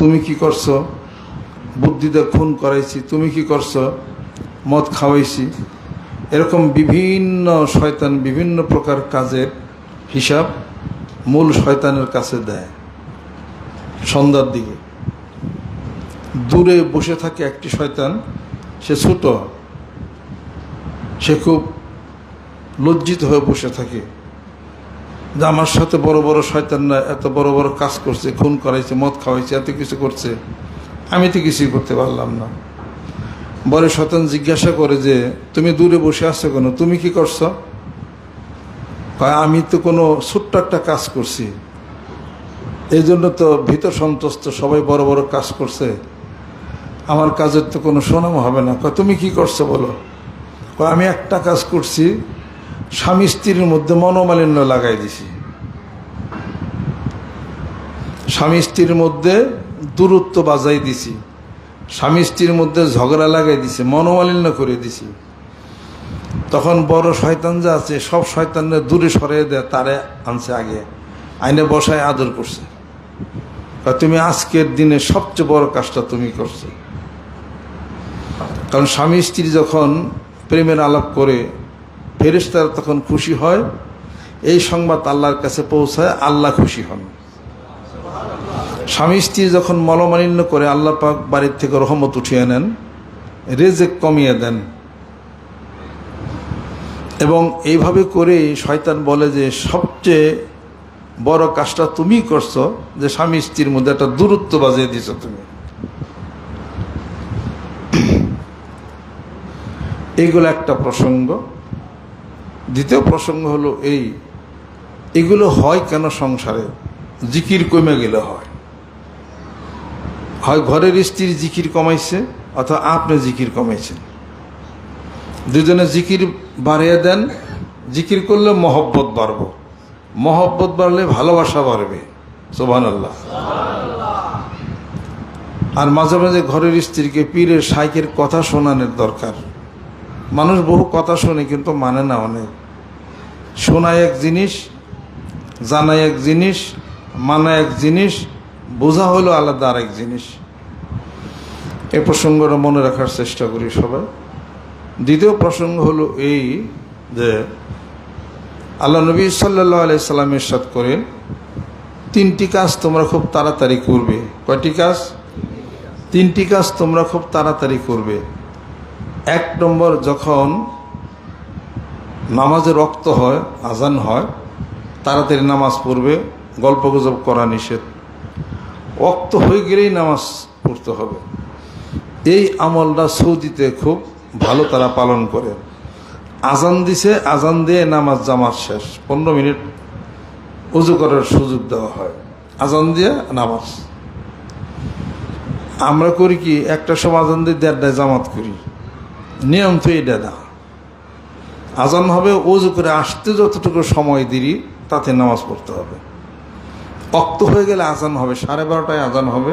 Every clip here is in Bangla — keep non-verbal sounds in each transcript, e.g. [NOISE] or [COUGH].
তুমি কি করছ? বুদ্ধিতে খুন করাইছি, তুমি কি করছ? মদ খাওয়াইছি। এরকম বিভিন্ন শয়তান বিভিন্ন প্রকার কাজের হিসাব মূল শয়তানের কাছে দেয়। সন্ধ্যার দিকে। দূরে বসে থাকে একটি শয়তান, সে ছোট। সে খুব লজ্জিত হয়ে বসে থাকে। যে আমার সাথে বড় বড় শয়তানরা এত বড় বড় কাজ করছে, খুন করাইছে, মদ খাওয়াইছে, এত কিছু করছে, আমি তো কিছুই করতে পারলাম না। বড় শয়তান জিজ্ঞাসা করে যে, তুমি দূরে বসে আছো কেন? তুমি কি করছ? আমি তো কোনো ছোট্ট একটা কাজ করছি। এই জন্য তো ভিতর সন্তুষ্ট, সবাই বড় বড় কাজ করছে। আমার কাজের তো কোনো সুনাম হবে না। তুমি কি করছ বলো? আমি একটা কাজ করছি স্বামী স্ত্রীর মধ্যে মনোমালিন্য লাগাই দিছি। স্বামী স্ত্রীর মধ্যে দূরত্ব বাজাই দিছি। স্বামী স্ত্রীর মধ্যে ঝগড়া লাগাই দিছি, মনোমালিন্য করে দিছি। তখন বড় শয়তান যা আছে, সব শয়তানরা দূরে সরিয়ে দেয়, তারে আনছে আগে। আইনে বসায় আদর করছে। তুমি আজকের দিনে সবচেয়ে বড় কাজটা তুমি করছ। কারণ স্বামী স্ত্রী যখন প্রেমের আলাপ করে ফেরেশতারা তখন খুশি হয়। এই সংবাদ আল্লাহর কাছে পৌঁছায় আল্লাহ খুশি হন। স্বামী স্ত্রী যখন মলমালিন্য করে আল্লাহ পাক বাড়ির থেকে রহমত উঠিয়ে নেন, রেজেক কমিয়ে দেন। এবং এইভাবে করে শয়তান বলে যে, সবচেয়ে বড় কাজটা তুমি করছ, যে স্বামী স্ত্রীর মধ্যে একটা দূরত্ব বাজিয়ে দিছো তুমি। [CLEARS THROAT] এইগুলো একটা প্রসঙ্গ। দ্বিতীয় প্রসঙ্গ হলো এই, এগুলো হয় কেন সংসারে? জিকির কমে গেলে হয়। হয় ঘরের স্ত্রী জিকির কমাইছে, অথবা আপনি জিকির কমাইছেন। দুজনে জিকির বাড়িয়ে দেন, জিকির করলে মহব্বত বাড়ব। মহব্বত বাড়লে ভালোবাসা বাড়বে। সোভান আল্লাহ আর মাঝে মাঝে ঘরের স্ত্রীকে পীরের সাইকের কথা শোনানোর দরকার। মানুষ বহু কথা শোনে কিন্তু মানে না অনেক। শোনায় এক জিনিস জানা এক জিনিস মানা এক জিনিস, বোঝা হলো আলাদা আরেক জিনিস। এ প্রসঙ্গটা মনে রাখার চেষ্টা করি সবাই। দ্বিতীয় প্রসঙ্গ হলো এই যে আল্লাহ নবী সাল্লাহ আলাই সাল্লাম ইরশাদ করেন, তিনটি কাজ তোমরা খুব তাড়াতাড়ি করবে। কয়টি কাজ? তিনটি কাজ তোমরা খুব তাড়াতাড়ি করবে। এক নম্বর, যখন নামাজে রক্ত হয়, আজান হয় তাড়াতাড়ি নামাজ পড়বে, গল্প গুজব করা নিষেধ। রক্ত হয়ে গেলেই নামাজ পড়তে হবে। এই আমলটা সৌদিতে খুব ভালো তারা পালন করে। আজান দিছে, আজান দিয়ে নামাজ জামাত শেষ। পনেরো মিনিট উজু করার সুযোগ দেওয়া হয়। আজান দিয়ে নামাজ। আমরা করি কি, একটা সময় আজান দিয়ে দেড়টায় জামাত করি। নিয়ম তো এটা না। আজান হবে ওজু করে আসতে যতটুকু সময় দিই তাতে নামাজ পড়তে হবে। অক্ত হয়ে গেলে আজান হবে, সাড়ে বারোটায় আজান হবে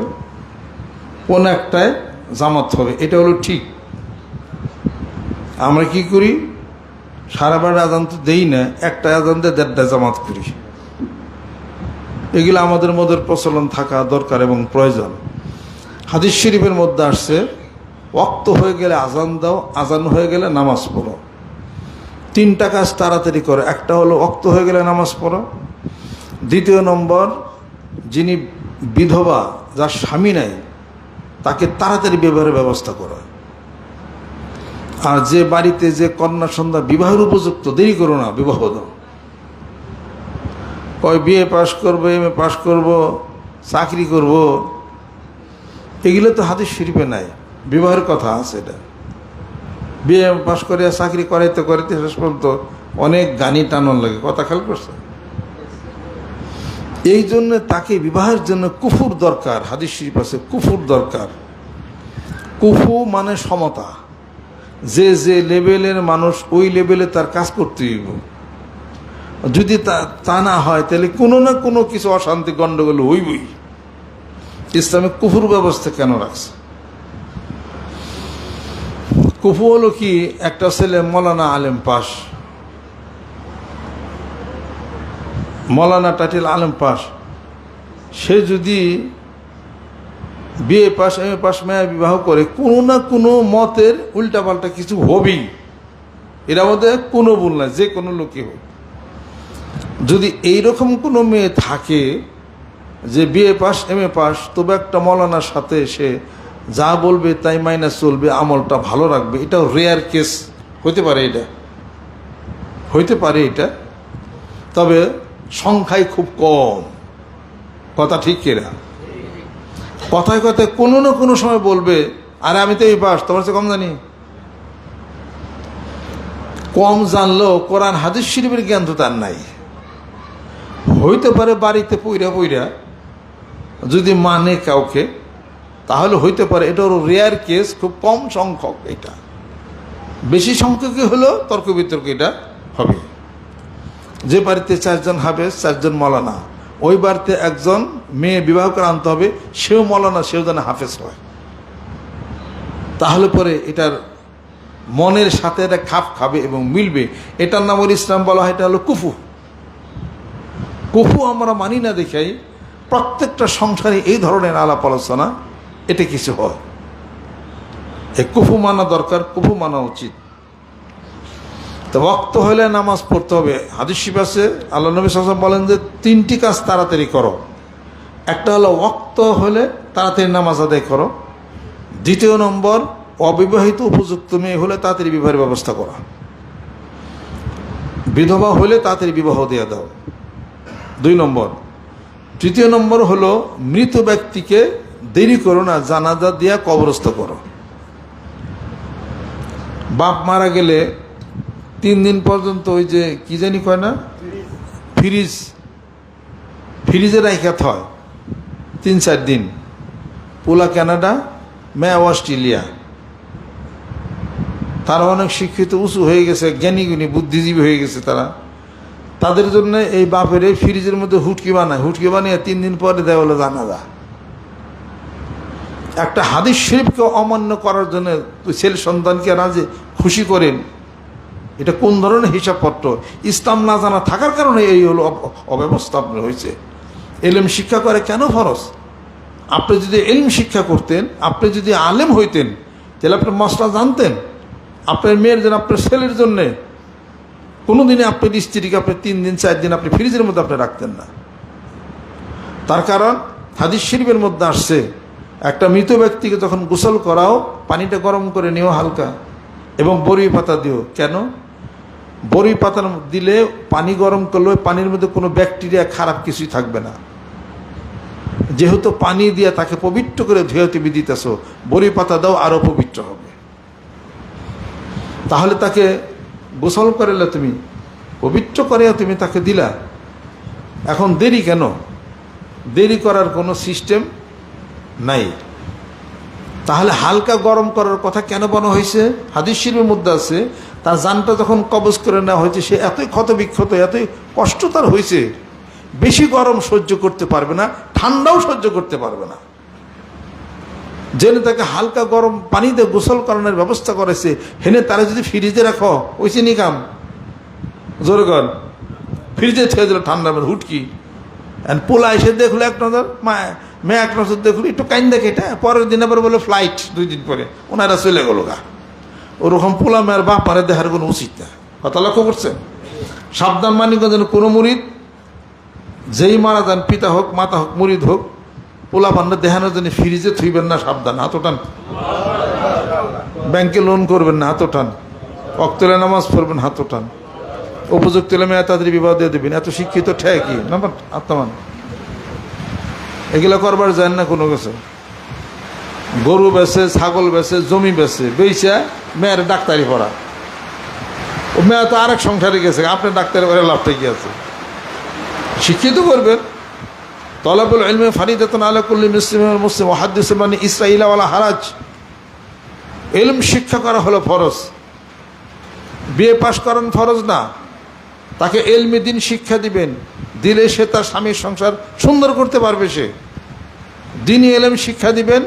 কোন একটায় জামাত হবে, এটা হলো ঠিক। আমরা কি করি? সাড়ে বারোটা আজান তো দেই না একটা আজান দিয়ে দেড়টায় জামাত করি। এগুলো আমাদের মধ্যে প্রচলন থাকা দরকার এবং প্রয়োজন। হাদিস শরীফের মধ্যে আসছে, অক্ত হয়ে গেলে আজান দাও, আজান হয়ে গেলে নামাজ পড়ো। তিনটা কাজ তাড়াতাড়ি করো। একটা হলো অক্ত হয়ে গেলে নামাজ পড়ো। দ্বিতীয় নম্বর, যিনি বিধবা, যার স্বামী নাই, তাকে তাড়াতাড়ি বিবাহের ব্যবস্থা করো। আর যে বাড়িতে যে কন্যা সন্ধ্যা বিবাহের উপযুক্ত, দেরি করো না, বিবাহ দাও। কয়, বিয়ে পাশ করব, এম এ পাশ করব, চাকরি করব, এগুলো তো হাদিস শরীফে নাই। বিবাহের কথা আছে এটা। বিয়ে পাশ করিয়া চাকরি করাইতে করাইতে শেষ পর্যন্ত অনেক গানি টানন লাগে। কথা খেয়াল করছে? এই জন্য তাকে বিবাহের জন্য কুফুর দরকার, হাদিস শরীফ আছে, কুফুর দরকার। কুফু মানে সমতা। যে যে লেভেলের মানুষ ওই লেভেলে তার কাজ করতে হইব। যদি তা তা না হয়, তাহলে কোনো না কোনো কিছু অশান্তি গণ্ডগোল হইবই। ইসলামে কুফুর ব্যবস্থা কেন রাখছে? কুফু হলো কি? একটা ছেলে মৌলানা আলেম পাস। মৌলানা টাইটেল আলেম পাস। সে যদি BA pass, M A pass, মেয়া বিবাহ করে, কোনো না কোনো মতের উল্টাপাল্টা কিছু হবেই। এর মধ্যে কোনো ভুল নাই, যে কোনো লোকই হোক। যদি এইরকম কোনো মেয়ে থাকে যে BA pass, M A pass, তবে একটা মৌলানার সাথে সে যা বলবে তাই মাইনাস চলবে, আমলটা ভালো রাখবে। এটাও রেয়ার কেস হইতে পারে এটা। হইতে পারে এটা। তবে সংখ্যায় খুব কম। কথা ঠিক কিনা কথায় কথায় কোনো না কোনো সময় বলবে, আরে আমি তো এই পাস, তোমার কম জানি। কম জানলেও কোরআন হাদিস শরীফের জ্ঞান তো তার নাই। হইতে পারে বাড়িতে পইরা পইরা যদি মানে কাউকে তাহলে হইতে পারে এটা হলো রেয়ার কেস খুব কম সংখ্যক এটা। বেশি সংখ্যকই হলো, তর্ক বিতর্ক এটা হবে। যে বাড়িতে চারজন হাফেজ চারজন মলানা। ওই বাড়িতে একজন মেয়ে বিবাহ করে আনতে হবে, সেও মলানা, সেও যেন হাফেজ হয়। তাহলে পরে এটার মনের সাথে এটা খাপ খাবে এবং মিলবে। এটার নাম ওর ইসলাম বলা হয়, এটা হলো কুফু। কুফু আমরা মানি না দেখাই, প্রত্যেকটা সংসারে এই ধরনের আলাপ আলোচনা এটা কিছু হয়। এই কুফু মানা দরকার, কুফু মানা উচিত। তো ওক্ত হলে নামাজ পড়তে হবে। হাদিস শিব আছে, আল্লাহ নবী সাসম বলেন যে তিনটি কাজ তাড়াতাড়ি করো। একটা হলো ওক্ত হলে তাড়াতাড়ি নামাজ আদায় করো। দ্বিতীয় নম্বর, অবিবাহিত উপযুক্ত মেয়ে হলে তাড়াতাড়ি বিবাহের ব্যবস্থা করা। বিধবা হলে তাড়াতাড়ি বিবাহ দিয়ে দাও। দুই নম্বর। তৃতীয় নম্বর হলো মৃত ব্যক্তিকে দেরি করো না, জানাজা দিয়া কবরস্থ করো। বাপ মারা গেলে তিন দিন পর্যন্ত ওই যে, কি জানি কয় না? ফ্রিজ। ফ্রিজে রাইখা হয় তিন চার দিন। পোলা কানাডা ম্যা অস্ট্রেলিয়া। তারা অনেক শিক্ষিত, উঁচু হয়ে গেছে জ্ঞানী গুণী বুদ্ধিজীবী হয়ে গেছে তারা। তাদের জন্য এই বাপের এই ফ্রিজের মধ্যে হুটকি বানায়। হুটকি বানিয়ে তিন দিন পরে হলো জানাজা। একটা হাদিস শরীফকে অমান্য করার জন্য ছেলে সন্তানকে রাজে খুশি করেন, এটা কোন ধরনের হিসাবপত্র? ইসলাম না জানা থাকার কারণে এই হলো অব- অব্যবস্থা আপনার হয়েছে। এলেম শিক্ষা করে কেন ফরজ? আপনি যদি এলম শিক্ষা করতেন, আপনি যদি আলেম হইতেন, তাহলে আপনি মশলা জানতেন। আপনার মেয়ের জন্য, আপনার ছেলের জন্যে। কোনো দিনে আপনার স্ত্রীকে আপনি তিন দিন, চার দিন আপনি ফ্রিজের মধ্যে আপনি রাখতেন না। তার কারণ হাদিস শরীফের মধ্যে আসছে একটা মৃত ব্যক্তিকে যখন গোসল করাও, পানিটা গরম করে নিও হালকা এবং বড়ি পাতা দিও। কেন? বড়ি পাতা দিলে পানি গরম করলে পানির মধ্যে কোনো ব্যাকটেরিয়া, খারাপ কিছুই থাকবে না। যেহেতু পানি দিয়ে তাকে পবিত্র করে ধুয়ে তুমি দিতেছ, বড়ি পাতা দাও আরও পবিত্র হবে। তাহলে তাকে গোসল করালে তুমি, পবিত্র করে তুমি তাকে দিলা। এখন দেরি কেন? দেরি করার কোনো সিস্টেম নাই। তাহলে হালকা গরম করার কথা কেন বলা হয়েছে? হাদিস শিল্পের মধ্যে আছে, তার জানটা যখন কবজ করে নেওয়া হয়েছে, সে এতই ক্ষত বিক্ষত এতই কষ্ট তার হয়েছে। বেশি গরম সহ্য করতে পারবে না, ঠান্ডাও সহ্য করতে পারবে না। জেনে তাকে হালকা গরম পানিতে গোসল করানোর ব্যবস্থা করেছে, হেনে তারা যদি ফ্রিজে রাখো, ওই চিনি কাম জোরে কর ফ্রিজে ছেড়ে দিল ঠান্ডা হুটকি। পোলা এসে দেখল এক নজর মেয়ে এক নজর দেখল একটু কাইন দেখে এটা, পরের দিন আবার বলে ফ্লাইট দুই দিন পরে। ওনারা চলে গেল গা। ওরকম পোলা মেয়ের বাপ মারে দেখার কোনো উচিত না কথা লক্ষ্য করছেন? সাবধান মানিকগঞ্জের কোনো মুরিদ, যেই মারা যান, পিতা হোক, মাতা হোক, মুরিদ হোক, পোলা পান্না দেখানোর জন্য ফ্রিজে থুইবেন না, সাবধান, হাত ওঠান। ব্যাংকে লোন করবেন না, হাত ওঠান। অক্তলে নামাজ পড়বেন, হাত ওঠান। উপযুক্ত এলে মেয়ে তাদের বিবাহ দিয়ে দেবেন। এত শিক্ষিত ঠেক নাম্বার আত্মান এগুলো করবার যায় না কোনো কিছু। গরু বেছে ছাগল বেছে জমি বেছে বেইছে মেয়ের ডাক্তারি পড়া। ও মেয়ে তো আরেক সংসারে গেছে, আপনার ডাক্তারি পড়ে লাভটা কি আছে। শিক্ষিত করবেন। তলাবুল ইলমে ফারিদাতুন আলা কুল্লি মুসলিম মুসলিম ওয়াহাদ্দিস মানে ইসরাইলাওয়ালা হারাজ এলম শিক্ষা করা হলো ফরজ। বিয়ে পাশ করান ফরজ না। তাকে এলমি দিন শিক্ষা দিবেন। দিলে সে তার স্বামীর সংসার সুন্দর করতে পারবে সে। দিনই এলেম শিক্ষা দিবেন।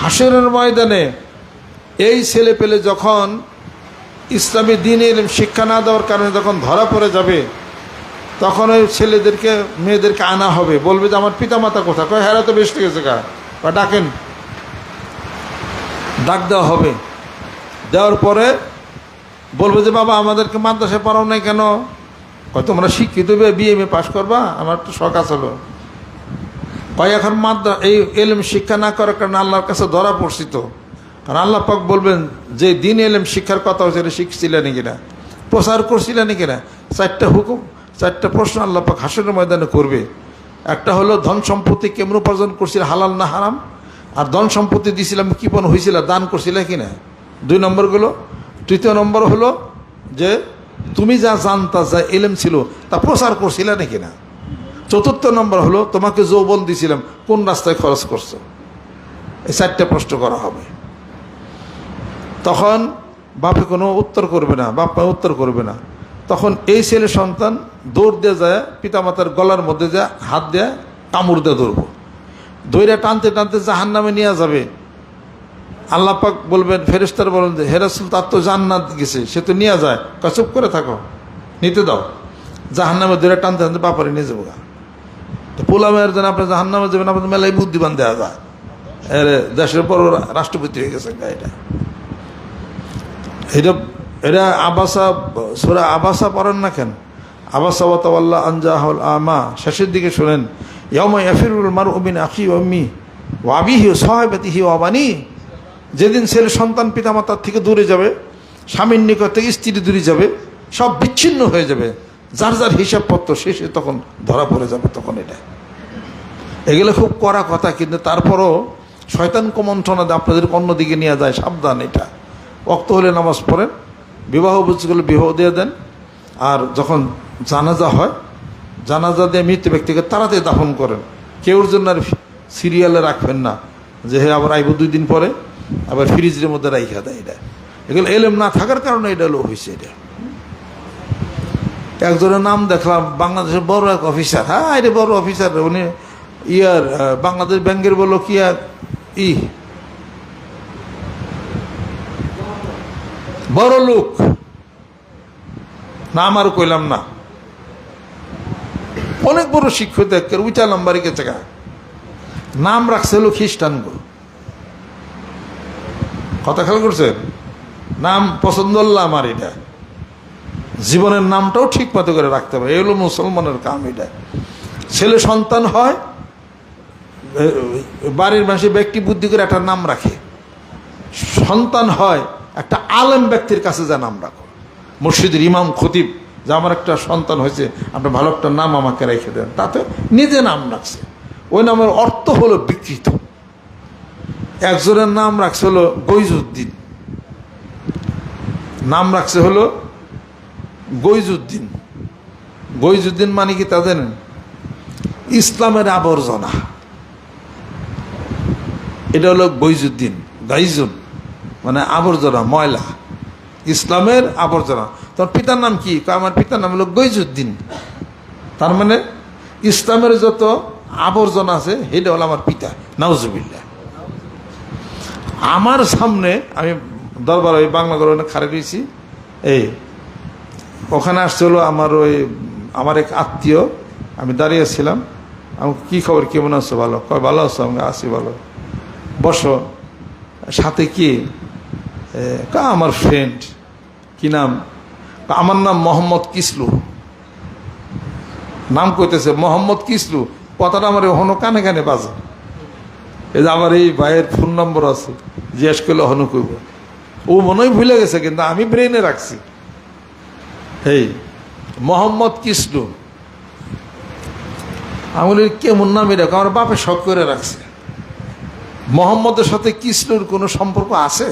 হাসরের ময়দানে এই ছেলে পেলে যখন ইসলামী দিন এলেম শিক্ষা না দেওয়ার কারণে যখন ধরা পড়ে যাবে, তখন ওই ছেলেদেরকে, মেয়েদেরকে আনা হবে। বলবে যে, আমার পিতামাতা কোথা কয় হেরা তো বেসতে গেছে গা। বা ডাকেন। ডাক দেওয়া হবে। দেওয়ার পরে বলবে যে, বাবা, আমাদেরকে মাদ্রাসায় পড়াও নাই কেন? কয়, তোমরা শিক্ষিত বিএমএ পাশ করবা? আমার তো শখ আসলো কয়, এখন মাদ্রা, এই এলেম শিক্ষা না করার কারণে আল্লাহর কাছে ধরা পড়ছি তো। কারণ আল্লাহ পাক বলবেন, যে দিন এলেম শিক্ষার কথা হয়েছে, এটা শিখছিলেন কিনা প্রচার করছিলেন কিনা চারটা হুকুম, চারটা প্রশ্ন আল্লাহ পাক হাসনের ময়দানে করবে। একটা হলো, ধন সম্পত্তি কেমন উপার্জন করছিল, হালাল না হারাম? আর ধন সম্পত্তি দিয়েছিলাম কিপন হয়েছিল দান করছিল কিনা দুই নম্বরগুলো তৃতীয় নম্বর হলো, যে তুমি যা জানতা, যা এলেম ছিল, তা প্রচার করছিলে নাকি না? চতুর্থ নম্বর হলো, তোমাকে যৌবন দিয়েছিলাম কোন রাস্তায় খরচ করছ? এই চারটে প্রশ্ন করা হবে। তখন বাপে কোনো উত্তর করবে না, বাপ মা উত্তর করবে না। তখন এই ছেলে সন্তান দৌড় দিয়ে যায়, পিতামাতার গলার মধ্যে যা হাত দেয়া কামড় দিয়ে ধরবো দইরা টানতে টানতে জাহান নামে নিয়ে যাবে। আল্লাহ পাক বলবেন ফেরেস্তার বলেন যে হেরাসুল তার তো জান্নাত গেছে, সে তো নিয়ে যায়। কয়, চুপ করে থাকো, নিতে দাও। জাহান নামে দইরা টানতে টানতে বাপারে নিয়ে যাব তো পোলামের জন্য আপনি জাহান নামে যাবেন আপনাদের মেলায় বুদ্ধিমান দেওয়া যায়। এর দেশের বড় রাষ্ট্রপতি হয়ে গেছে এটা। এটা এটা আবাসা, সোরা আবাসা পড়েন না কেন? আবাসা ওয়াতাল্লাহ আনজাহুল আমা। শেষের দিকে শোনেন ইয়মা ইয়াফিরুল মার উমিন আখি অম্মি ওয়াবিহি সহায়বাতিহি ওয়াবানি যেদিন ছেলে সন্তান পিতামাতার থেকে দূরে যাবে, স্বামীর নিকট থেকে স্ত্রী দূরে যাবে, সব বিচ্ছিন্ন হয়ে যাবে। যার যার হিসাবপত্র শেষে তখন ধরা পড়ে যাবে তখন এটা। এগুলো খুব কড়া কথা, কিন্তু তারপরও শয়তান কমন্ঠনা আপনাদেরকে অন্যদিকে নিয়ে যায়, সাবধান এটা। অক্ত হলে নামাজ পড়েন, বিবাহ বুঝগুলো বিবাহ দিয়ে দেন, আর যখন জানাজা হয়, জানাজা দিয়ে মৃত ব্যক্তিকে তাড়াতাড়ি দাফন করেন। কেউর জন্য আর সিরিয়ালে রাখবেন না, যে হে আবার আইব দুই দিন পরে। আবার ফ্রিজের মধ্যে রাইখা দেয় এটা। এগুলো এলেম না থাকার কারণে এটা হলো হয়েছে এটা। একজনের নাম দেখলাম, বাংলাদেশের বড় এক অফিসার। হ্যাঁ এটা বড় অফিসার, উনি ইয়ার বাংলাদেশ ব্যাংকের বলল কি আর, ই। বড় লোক। নাম আর কইলাম না। অনেক বড় শিক্ষক একের উঁচা নাম্বারে গেছে নাম রাখছে হলো খ্রিস্টান গো কথা খেয়াল করছেন নাম পছন্দ আমার এটা। জীবনের নামটাও ঠিক মতো করে রাখতে হবে। এগুলো মুসলমানের কাম এটা। ছেলে সন্তান হয় বাড়ির মানুষের ব্যক্তি বুদ্ধি করে একটা নাম রাখে। সন্তান হয়, একটা আলেম ব্যক্তির কাছে যা নাম রাখো। মসজিদের ইমাম, খতিব, যে আমার একটা সন্তান হয়েছে, আপনি ভালো একটা নাম আমাকে রেখে দেন। তাতে নিজে নাম রাখছে। ওই নামের অর্থ হলো বিকৃত। একজনের নাম রাখছে হলো গৈজুদ্দিন নাম রাখছে হলো গৈজুদ্দিন গৈজুদ্দিন মানে কি তা জানেন? ইসলামের আবর্জনা। এটা হলো গৈজুদ্দিন গাইজুন মানে আবর্জনা, ময়লা। ইসলামের আবর্জনা। তোর পিতার নাম কি? আমার পিতার নাম হলো গৈজুদ্দিন তার মানে ইসলামের যত আবর্জনা আছে সেটা হলো আমার পিতা নাউজুবিল্লা আমার সামনে, আমি দরবার ওই বাংলা করে খারে রয়েছি, এই, ওখানে আসছে হলো আমার ওই, আমার এক আত্মীয়, আমি দাঁড়িয়েছিলাম আমি কি খবর, কেমন আছো, ভালো? কয়, ভালো আছো? আমি আছি ভালো। বসো, সাথে কি? আমার ফ্রেন্ড কি নাম? আমার নাম মোহাম্মদ কিসলু। নাম কইতেছে, মোহাম্মদ কিসলু। কথাটা আমার হনো কানে কানে বাজে। এই যে আমার এই ভাইয়ের ফোন নম্বর আছে, জিজ্ঞেস করলে, হনু কইব? ও মনে হয় ভুলে গেছে, কিন্তু আমি ব্রেনে রাখছি। এই মোহাম্মদ কৃষ্ণ। আমি কেমন নাম এটা? আমার বাপে শখ করে রাখছে। মোহাম্মদের সাথে কৃষ্ণর কোনো সম্পর্ক আছে?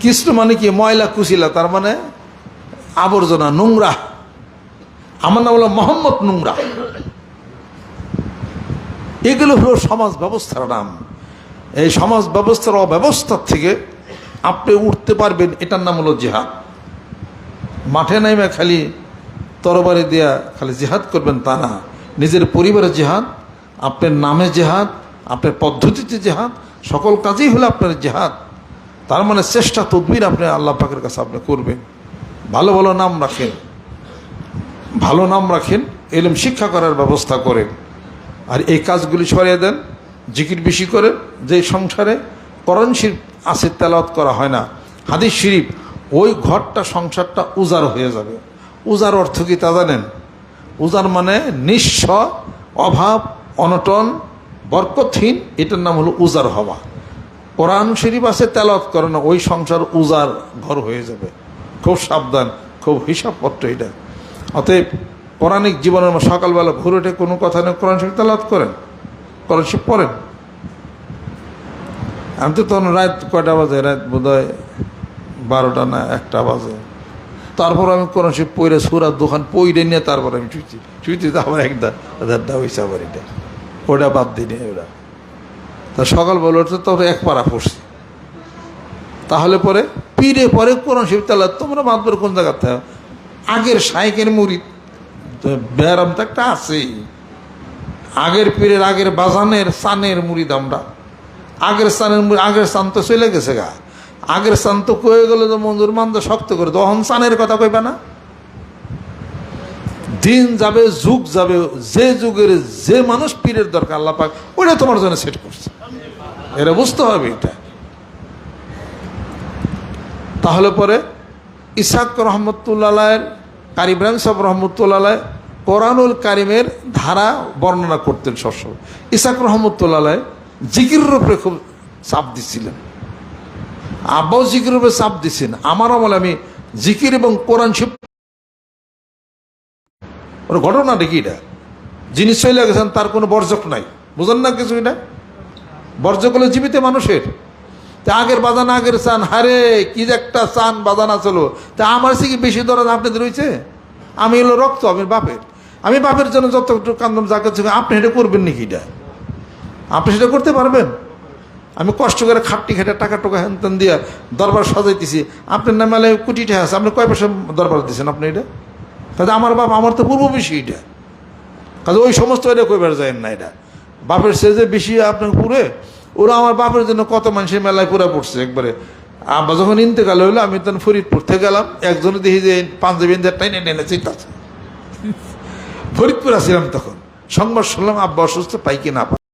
কৃষ্ণ মানে কি? ময়লা কুশিলা তার মানে আবর্জনা, নোংরা। আমার নাম হলো মোহাম্মদ নোংরা। এগুলো হলো সমাজ ব্যবস্থার নাম। এই সমাজ ব্যবস্থার অব্যবস্থার থেকে আপনি উঠতে পারবেন, এটার নাম হলো জেহাদ। মাঠে নাইমে খালি তরবারি দেয়া খালি জেহাদ করবেন তা না। নিজের পরিবারের জেহাদ, আপনার নামে জেহাদ, আপনার পদ্ধতিতে জেহাদ, সকল কাজেই হলো আপনার জেহাদ। তার মানে চেষ্টা, তদবির আপনি আল্লাহ পাকের কাছে আপনি করবেন। ভালো ভালো নাম রাখেন। ভালো নাম রাখেন, এলম শিক্ষা করার ব্যবস্থা করেন। আর এই কাজগুলি সরিয়ে দেন, জিকির বেশি করেন যে সংসারে করণ শরীফ আছে, তেলাওয়াত করা হয় না, হাদিস শরীফ, ওই ঘরটা, সংসারটা উজার হয়ে যাবে। উজার অর্থ কি তা জানেন? উজার মানে নিঃস্ব, অভাব, অনটন, বরকতহীন, এটার নাম হলো উজার হওয়া। কোরআন শরীফ আছে, তেলাওয়াত করে না, ওই সংসার উজার ঘর হয়ে যাবে। খুব সাবধান, খুব হিসাবপত্র এটা। অতএব পৌরাণিক জীবনের সকালবেলা ভোর উঠে কোনো কথা নেই, কোরআন শরীফ তেলাওয়াত করেন। কোরআন শরীফ পড়েন। আমি তো তখন রাত কয়টা বাজে? রাত বোধ হয় বারোটা না একটা বাজে। তারপর আমি কোরআন শরীফ পইরে সুরার দোকান পইরে নিয়ে তারপর আমি চুইছি চুইতে তো আমার একটা দেড়টা হয়েছে আবার এটা। ওটা বাদ দিই ওরা তা সকাল বলে উঠতে তবে এক পাড়া পড়ছি। তাহলে পরে পীরে পরে কোরআন শরীফ তালা তোমরা মাতবার কোন জায়গাতে? আগের সাইকের মুড়ি ব্যারাম তো একটা আছেই আগের পীরের, আগের বাজানের সানের মুড়িদ আমরা আগের স্থানের মুড়ি, আগের স্থান তো চলে গেছে গা। আগের স্থান তো কয়ে গেলে তো মঞ্জুর মান তো শক্ত করে তখন সানের কথা কইবে না? দিন যাবে, যুগ যাবে, যে যুগের যে মানুষ পীরের দরকার, আল্লাহ পাক ওটা তোমার জন্য সেট করছে। এটা বুঝতে হবে এটা। তাহলে পরে ইসাক রহমতুল্লাহের কারি ইব্রাহিম সাহেব রহমতুল্লাহ কোরআনুল কারিমের ধারা বর্ণনা করতেন সবসময়। ইসাক রহমতুল্লাহ জিকিরের রূপে খুব চাপ দিচ্ছিলেন আব্বাও জিকিরের উপরে চাপ দিচ্ছেন আমার আমলে আমি জিকির এবং কোরআন শিব ওর ঘটনা দেখি এটা? যিনি চলে গেছেন, তার কোনো বর্জক নাই। বুঝেন না কিছু এটা? বর্জক হলো জীবিত মানুষের। তা আগের বাজান আগের চান, হারে, কি যে একটা চান বাজানা আসলো। তা আমার সে কি বেশি দরদ আপনাদের রয়েছে আমি হলো রক্ত, আমি বাপের। আমি বাপের জন্য যতটুকু কান্দম যাকে আপনি এটা করবেন নাকি এটা? আপনি সেটা করতে পারবেন? আমি কষ্ট করে খাটটি খেটে টাকা টোকা হ্যান দিয়ে দরবার সাজাইতেছি। আপনার নামে কোটি টাকা আছে, আপনি কয় পয়সা দরবার দিচ্ছেন আপনি এটা? কাজে আমার বাপ, আমার তো পূর্ব বেশি এটা। কাজে ওই সমস্ত এটা কইবার যায় না এটা। বাপের সে যে বেশি আপনার পুরে ওরা আমার বাপের জন্য কত মানুষের মেলায় পুরা পড়ছে একবারে। আব্বা যখন ইন্তেকাল হইল, আমি তখন ফরিদপুর থেকে গেলাম একজনে দেখি যে পাঞ্জাবি টাইনে টেনে চিন্তা ফরিদপুর আসছিলাম তখন। সংবাদ শুনলাম, আব্বা অসুস্থ, পাইকি না পাই